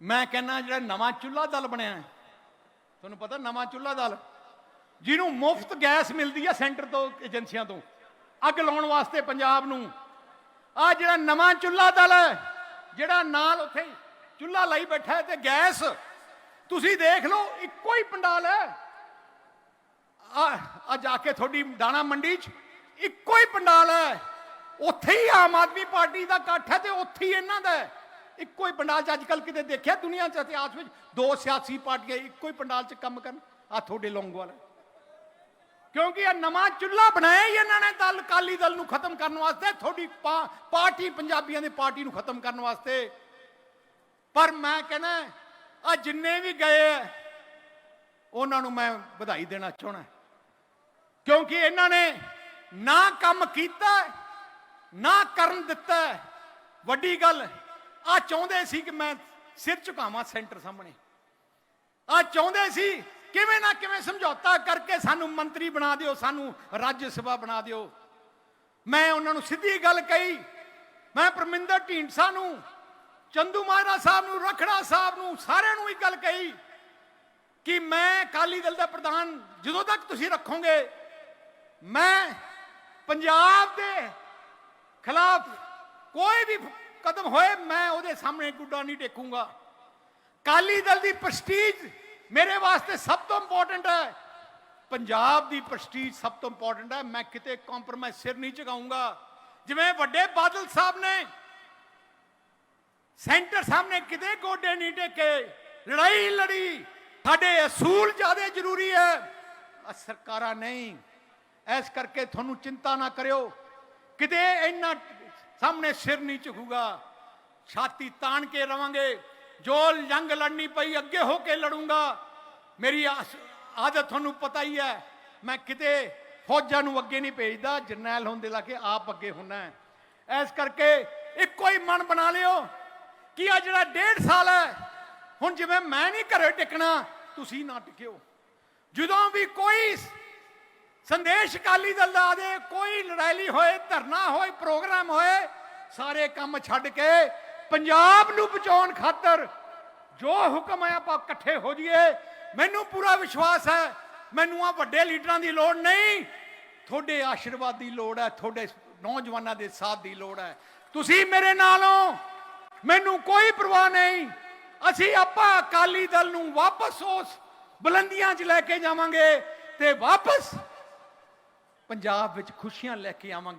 ਮੈਂ ਕਹਿੰਨਾ ਜਿਹੜਾ ਨਵਾਂ ਚੁੱਲ੍ਹਾ ਦਲ ਬਣਿਆ ਹੈ, ਤੁਹਾਨੂੰ ਪਤਾ ਨਵਾਂ ਚੁੱਲ੍ਹਾ ਦਲ ਜਿਹਨੂੰ ਮੁਫਤ ਗੈਸ ਮਿਲਦੀ ਹੈ ਸੈਂਟਰ ਤੋਂ ਏਜੰਸੀਆਂ ਤੋਂ ਅੱਗ ਲਾਉਣ ਵਾਸਤੇ ਪੰਜਾਬ ਨੂੰ। ਆ ਜਿਹੜਾ ਨਵਾਂ ਚੁੱਲ੍ਹਾ ਦਲ ਹੈ ਜਿਹੜਾ ਨਾਲ ਉੱਥੇ ਚੁੱਲ੍ਹਾ ਲਈ ਬੈਠਾ ਤੇ ਗੈਸ ਤੁਸੀਂ ਦੇਖ ਲਓ ਇੱਕੋ ਹੀ ਪੰਡਾਲ ਹੈ। ਆ ਆ ਜਾ ਕੇ ਤੁਹਾਡੀ ਦਾਣਾ ਮੰਡੀ 'ਚ ਇੱਕੋ ਹੀ ਪੰਡਾਲ ਹੈ। ਉੱਥੇ ਹੀ ਆਮ ਆਦਮੀ ਪਾਰਟੀ ਦਾ ਇਕੱਠ ਹੈ ਤੇ ਉੱਥੇ ਹੀ ਇਹਨਾਂ ਦਾ ਹੈ। ਇੱਕੋ ਹੀ ਪੰਡਾਲ 'ਚ ਅੱਜ ਕੱਲ ਕਿਤੇ ਦੇਖਿਆ ਦੁਨੀਆ 'ਚ ਇਤਿਹਾਸ ਵਿੱਚ? ਦੋ ਸਿਆਸੀ ਪਾਰਟੀਆਂ ਇੱਕੋ ਹੀ ਪੰਡਾਲ 'ਚ ਕੰਮ ਕਰਨ। ਆ ਤੁਹਾਡੇ ਲੌਂਗੋਵਾਲ ਹੈ। ਕਿਉਂਕਿ ਇਹ ਨਵਾਂ ਚੁੱਲ੍ਹਾ ਬਣਾਇਆ ਹੀ ਇਹਨਾਂ ਨੇ ਦਲ ਕਾਲੀ ਦਲ ਨੂੰ ਖਤਮ ਕਰਨ ਵਾਸਤੇ, ਤੁਹਾਡੀ ਪਾਰਟੀ ਪੰਜਾਬੀਆਂ ਦੀ ਪਾਰਟੀ ਨੂੰ ਖਤਮ ਕਰਨ ਵਾਸਤੇ। ਪਰ ਮੈਂ ਕਹਿੰਦਾ ਆ ਜਿੰਨੇ ਵੀ ਗਏ ਆ ਉਹਨਾਂ ਨੂੰ ਮੈਂ ਵਧਾਈ ਦੇਣਾ ਚਾਹਣਾ ਕਿਉਂਕਿ ਇਹਨਾਂ ਨੇ ਨਾ ਕੰਮ ਕੀਤਾ, ਨਾ ਕਰਨ ਦਿੱਤਾ ਵੱਡੀ ਗੱਲ ਆ ਚਾਹੁੰਦੇ ਸੀ ਕਿ ਮੈਂ ਸਿਰ ਝੁਕਾਵਾਂ ਸੈਂਟਰ ਸਾਹਮਣੇ। ਆ ਚਾਹੁੰਦੇ ਸੀ ਕਿਵੇਂ ਨਾ ਕਿਵੇਂ ਸਮਝੌਤਾ ਕਰਕੇ ਸਾਨੂੰ ਮੰਤਰੀ ਬਣਾ ਦਿਓ, ਸਾਨੂੰ ਰਾਜ ਸਭਾ ਬਣਾ ਦਿਓ। ਮੈਂ ਉਹਨਾਂ ਨੂੰ ਸਿੱਧੀ ਗੱਲ ਕਹੀ, ਮੈਂ ਪਰਮਿੰਦਰ ਢੀਂਡਸਾ ਨੂੰ, ਚੰਦੂ ਮਾਜਰਾ ਸਾਹਿਬ ਨੂੰ, ਰਖੜਾ ਸਾਹਿਬ ਨੂੰ, ਸਾਰਿਆਂ ਨੂੰ ਇਹ ਗੱਲ ਕਹੀ ਕਿ ਮੈਂ ਅਕਾਲੀ ਦਲ ਦਾ ਪ੍ਰਧਾਨ ਜਦੋਂ ਤੱਕ ਤੁਸੀਂ ਰੱਖੋਗੇ, ਮੈਂ ਪੰਜਾਬ ਦੇ ਖਿਲਾਫ ਕੋਈ ਵੀ ਕਦਮ ਹੋਏ, ਮੈਂ ਉਹਦੇ ਸਾਹਮਣੇ ਗੁੱਡਾ ਨਹੀਂ ਟੇਕੂੰਗਾ। ਅਕਾਲੀ ਦਲ ਦੀ ਪ੍ਰਸਟੀਜ ਮੇਰੇ ਵਾਸਤੇ ਸਭ ਤੋਂ ਇੰਪੋਰਟੈਂਟ ਹੈ। ਪੰਜਾਬ ਦੀ ਪ੍ਰਸਟੀਜ ਸਭ ਤੋਂ ਇੰਪੋਰਟੈਂਟ ਹੈ। ਮੈਂ ਕਿਤੇ ਕੰਪਰੋਮਾਈਜ਼ ਸਿਰ ਨਹੀਂ ਝੁਕਾਊਂਗਾ। ਜਿਵੇਂ ਵੱਡੇ ਬਾਦਲ ਸਾਹਿਬ ਨੇ ਸੈਂਟਰ ਸਾਹਮਣੇ ਕਿਤੇ ਗੋਡੇ ਨਹੀਂ ਟੇਕੇ। ਲੜਾਈ ਲੜੀ, ਸਾਡੇ ਅਸੂਲ ਜ਼ਿਆਦਾ ਜ਼ਰੂਰੀ ਹੈ। ਆਹ ਸਰਕਾਰਾਂ ਨਹੀਂ। ਇਸ ਕਰਕੇ ਤੁਹਾਨੂੰ ਚਿੰਤਾ ਨਾ ਕਰਿਓ। ਕਿਤੇ ਇੰਨਾ ਸਾਹਮਣੇ ਸਿਰ ਨਹੀਂ ਝੁਕੂਗਾ। ਛਾਤੀ ਤਾਣ ਕੇ ਰਵਾਂਗੇ। ਜੋ ਜੰਗ ਲੜਨੀ ਪਈ, ਅੱਗੇ ਹੋ ਕੇ ਲੜੂੰਗਾ। ਮੇਰੀ ਆਦਤ ਤੁਹਾਨੂੰ ਪਤਾ ਹੀ ਹੈ, ਮੈਂ ਕਿਤੇ ਫੌਜਾਂ ਨੂੰ ਅੱਗੇ ਨਹੀਂ ਭੇਜਦਾ, ਜਰਨੈਲ ਹੁੰਦੇ ਲਾ ਕੇ ਆਪ ਅੱਗੇ ਹੁੰਨਾ ਹੈ। ਐਸ ਕਰਕੇ ਇੱਕੋ ਹੀ ਮਨ ਬਣਾ ਲਿਓ ਕਿ ਆ ਜਿਹੜਾ ਡੇਢ ਸਾਲ ਹੈ, ਹੁਣ ਜਿਵੇਂ ਮੈਂ ਨਹੀਂ ਘਰੇ ਟਿਕਣਾ, ਤੁਸੀਂ ਨਾ ਟਿਕਿਓ। ਜਦੋਂ ਵੀ ਕੋਈ ਸੰਦੇਸ਼ ਅਕਾਲੀ ਦਲ ਦਾ ਆਦੇ, ਕੋਈ ਲੜਾਈ ਹੋਏ, ਧਰਨਾ ਹੋਏ, ਪ੍ਰੋਗਰਾਮ ਹੋਏ, ਸਾਰੇ ਕੰਮ ਛੱਡ ਕੇ ਪੰਜਾਬ ਨੂੰ ਬਚਾਉਣ ਖਾਤਰ ਜੋ ਹੁਕਮ ਹੈ, ਆਪਾਂ ਇਕੱਠੇ ਹੋ ਜਾਈਏ। ਮੈਨੂੰ ਪੂਰਾ ਵਿਸ਼ਵਾਸ ਹੈ, ਮੈਨੂੰ ਆ ਵੱਡੇ ਲੀਡਰਾਂ ਦੀ ਲੋੜ ਨਹੀਂ। ਤੁਹਾਡੇ ਆਸ਼ੀਰਵਾਦ ਦੀ ਲੋੜ ਹੈ, ਤੁਹਾਡੇ ਨੌਜਵਾਨਾਂ ਦੇ ਸਾਥ ਦੀ ਲੋੜ ਹੈ। ਤੁਸੀਂ ਮੇਰੇ ਨਾਲੋਂ ਮੈਨੂੰ ਕੋਈ ਪਰਵਾਹ ਨਹੀਂ। ਅਸੀਂ ਆਪਾਂ ਅਕਾਲੀ ਦਲ ਨੂੰ ਵਾਪਸ ਉਸ ਬੁਲੰਦੀਆਂ 'ਚ ਲੈ ਕੇ ਜਾਵਾਂਗੇ ਤੇ ਵਾਪਸ ਪੰਜਾਬ ਵਿੱਚ ਖੁਸ਼ੀਆਂ ਲੈ ਕੇ ਆਵਾਂਗੇ।